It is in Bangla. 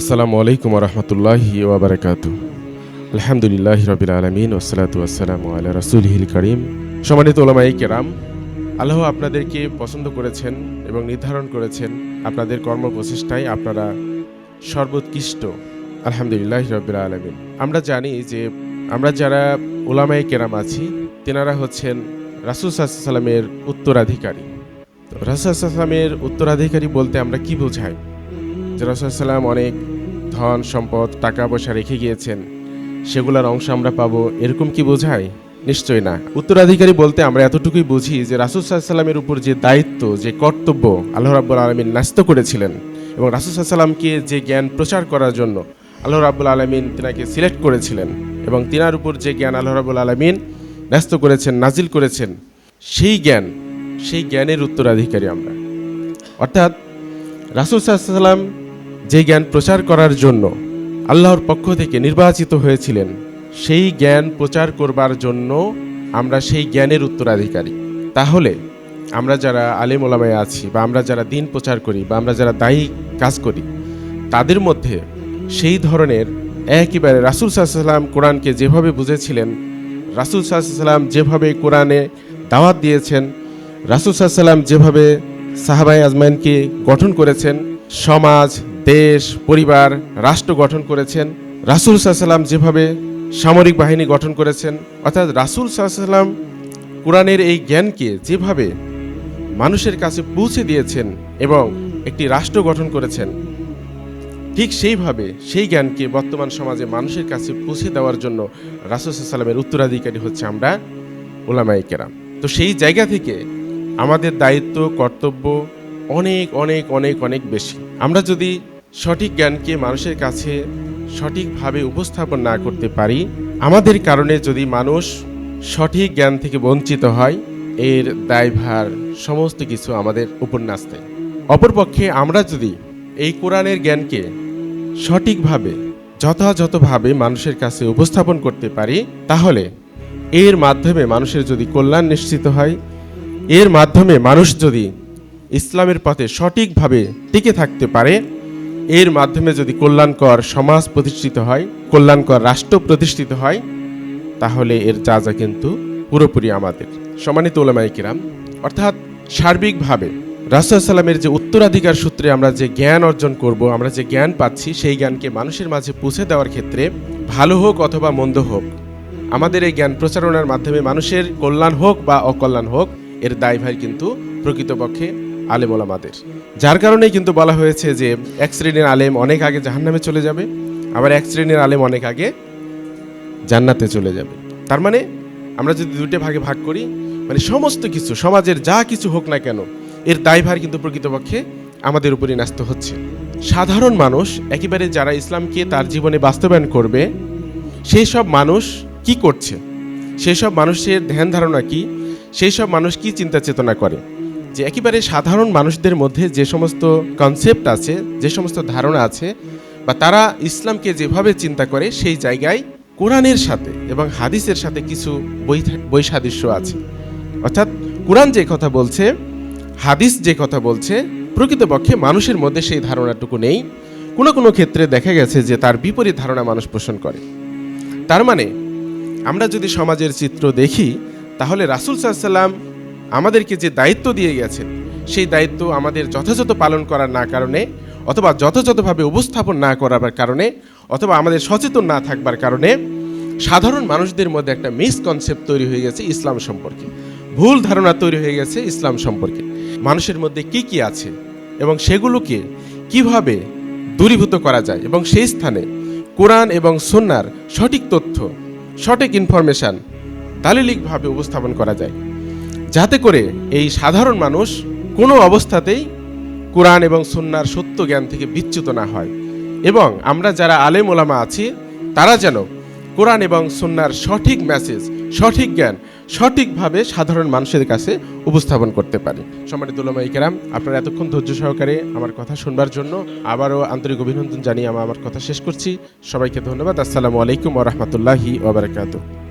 আসসালামু আলাইকুম রহমতুল্লাহি ওবরাকাত আলহামদুলিল্লাহ রবিল আলমিন ওসালাতু আসসালামু আল্লাহ রসুলহিল করিম। সম্মানিত ওলামাই কেরাম, আল্লাহ আপনাদেরকে পছন্দ করেছেন এবং নির্ধারণ করেছেন আপনাদের কর্ম প্রচেষ্টায় আপনারা সর্বোৎকৃষ্ট। আলহামদুলিল্লাহ রবিল আলমিন। আমরা জানি যে আমরা যারা ওলামাই কেরাম আছি, তেনারা হচ্ছেন রাসুল সাল্লামের উত্তরাধিকারী। রাসুল সাল্লামের উত্তরাধিকারী বলতে আমরা কি বোঝাই? যে রসুলাম অনেক ধন, সম্পদ টাকা পয়সা রেখে গিয়েছেন। সেগুলোর অংশ আমরা পাবো, এরকম কি বোঝায়? নিশ্চয়ই না। উত্তরাধিকারী বলতে আমরা এতটুকুই বুঝি যে রাসুল সাল্লামের উপর যে দায়িত্ব, যে কর্তব্য আল্লাহ রাব্বুল আলমিন ন্যস্ত করেছিলেন এবং রাসুল সাল্লামকে যে জ্ঞান প্রচার করার জন্য আল্লাহ রাব্বুল আলমিন তিনাকে সিলেক্ট করেছিলেন এবং তিনার উপর যে জ্ঞান আল্লাহ রাবুল আলমিন ন্যস্ত করেছেন, নাজিল করেছেন, সেই জ্ঞান, সেই জ্ঞানের উত্তরাধিকারী আমরা। অর্থাৎ রাসুল সাল্লাম যে জ্ঞান প্রচার করার জন্য আল্লাহর পক্ষ থেকে নির্বাচিত হয়েছিলেন, সেই জ্ঞান প্রচার করবার জন্য আমরা সেই জ্ঞানের উত্তরাধিকারী। তাহলে আমরা যারা আলেম ওলামায় আছি বা আমরা যারা দিন প্রচার করি বা আমরা যারা দায়ী কাজ করি, তাদের মধ্যে সেই ধরনের একেবারে রাসুল সাল্লাম কোরআনকে যেভাবে বুঝেছিলেন, রাসুল সাল্লাম যেভাবে কোরআনে দাওয়াত দিয়েছেন, রাসুল সাল্লাম যেভাবে সাহাবাই আজমাইনকে গঠন করেছেন, সমাজ দেশ, পরিবার, রাষ্ট্র গঠন করেছেন। রাসুল সাল্লাম যেভাবে সামরিক বাহিনী গঠন করেছেন, অর্থাৎ রাসুল সাল্লাম কোরআনের এই জ্ঞানকে যেভাবে মানুষের কাছে পৌঁছে দিয়েছেন এবং একটি রাষ্ট্র গঠন করেছেন, ঠিক সেইভাবে সেই জ্ঞানকে বর্তমান সমাজে মানুষের কাছে পৌঁছে দেওয়ার জন্য রাসুল সাল্লামের উত্তরাধিকারী হচ্ছে আমরা ওলামাই কেরাম। তো সেই জায়গা থেকে আমাদের দায়িত্ব, কর্তব্য অনেক অনেক অনেক অনেক বেশি। আমরা যদি সঠিক জ্ঞানকে মানুষের কাছে সঠিকভাবে উপস্থাপন না করতে পারি, আমাদের কারণে যদি মানুষ সঠিক জ্ঞান থেকে বঞ্চিত হয়, এর দায়ভার সমস্ত কিছু আমাদের উপর নাচতে অপরপক্ষে আমরা যদি এই কোরআনের জ্ঞানকে সঠিকভাবে, যথাযথভাবে মানুষের কাছে উপস্থাপন করতে পারি, তাহলে এর মাধ্যমে মানুষের যদি কল্যাণ নিশ্চিত হয়, এর মাধ্যমে মানুষ যদি ইসলামের পথে সঠিকভাবে টিকে থাকতে পারে, এর মাধ্যমে যদি কল্যাণকর সমাজ প্রতিষ্ঠিত হয়, কল্যাণকর রাষ্ট্র প্রতিষ্ঠিত হয়, তাহলে এর যা যা কিন্তু পুরোপুরি আমাদের। সমানিত ওলামাই কিরাম, অর্থাৎ সার্বিকভাবে রাসুলামের যে উত্তরাধিকার সূত্রে আমরা যে জ্ঞান অর্জন করব, আমরা যে জ্ঞান পাচ্ছি, সেই জ্ঞানকে মানুষের মাঝে পৌঁছে দেওয়ার ক্ষেত্রে ভালো হোক অথবা মন্দ হোক, আমাদের এই জ্ঞান প্রচারণার মাধ্যমে মানুষের কল্যাণ হোক বা অকল্যাণ হোক, এর দায়ভার কিন্তু প্রকৃতপক্ষে আলেম ওলামাদের। যার কারণেই কিন্তু বলা হয়েছে যে এক শ্রেণির আলেম অনেক আগে জাহান্নামে চলে যাবে, আবার এক শ্রেণির আলেম অনেক আগে জান্নাতে চলে যাবে। তার মানে আমরা যদি দুটো ভাগে ভাগ করি মানে সমস্ত কিছু, সমাজের যা কিছু হোক না কেন, এর দায়ভার কিন্তু প্রকৃতপক্ষে আমাদের উপরে ন্যস্ত হচ্ছে। সাধারণ মানুষ, একেবারে যারা ইসলামকে তার জীবনে বাস্তবায়ন করবে, সেই সব মানুষ কি করছে? সেই সব মানুষের ধ্যান ধারণা কি? সেই সব মানুষ কি চিন্তা চেতনা করে? যে একেবারে সাধারণ মানুষদের মধ্যে যে সমস্ত কনসেপ্ট আছে, যে সমস্ত ধারণা আছে, বা তারা ইসলামকে যেভাবে চিন্তা করে সেই জায়গায় কোরআনের সাথে এবং হাদিসের সাথে কিছু বৈসাদৃশ্য আছে। অর্থাৎ কোরআন যে কথা বলছে, হাদিস যে কথা বলছে, প্রকৃতপক্ষে মানুষের মধ্যে সেই ধারণাটুকু নেই। কোনো কোনো ক্ষেত্রে দেখা গেছে যে তার বিপরীত ধারণা মানুষ পোষণ করে। তার মানে আমরা যদি সমাজের চিত্র দেখি, তাহলে রাসুল সাল্লাম আমাদেরকে যে দায়িত্ব দিয়ে গেছেন, সেই দায়িত্ব আমাদের যথাযথ পালন করার না কারণে অথবা যথাযথভাবে উপস্থাপন না করার কারণে অথবা আমাদের সচেতন না থাকবার কারণে সাধারণ মানুষদের মধ্যে একটা মিসকনসেপ্ট তৈরি হয়ে গেছে ইসলাম সম্পর্কে। ভুল ধারণা তৈরি হয়ে গেছে ইসলাম সম্পর্কে। মানুষের মধ্যে কি কি আছে এবং সেগুলোকে কীভাবে দূরীভূত করা যায় এবং সেই স্থানে কোরআন এবং সন্ন্যার সঠিক তথ্য, সঠিক ইনফরমেশান দালিলিকভাবে উপস্থাপন করা যায়। যাতে করে এই সাধারণ মানুষ কোনো অবস্থাতেই কোরআন এবং সন্ন্যার সত্য জ্ঞান থেকে বিচ্যুত না হয়। এবং আমরা যারা আলেম ওলামা আছি, তারা যেন কোরআন এবং সন্ন্যার সঠিক মেসেজ সঠিক জ্ঞান, সঠিকভাবে সাধারণ মানুষের কাছে উপস্থাপন করতে পারি। সম্মানিত উলামা ইকেরাম, আপনারা এতক্ষণ ধৈর্য সহকারে আমার কথা শুনবার জন্য আবারও আন্তরিক অভিনন্দন জানিয়ে আমি আমার কথা শেষ করছি। সবাইকে ধন্যবাদ। আসসালামু আলাইকুম ওরহমতুল্লাহি ওবরাকাতু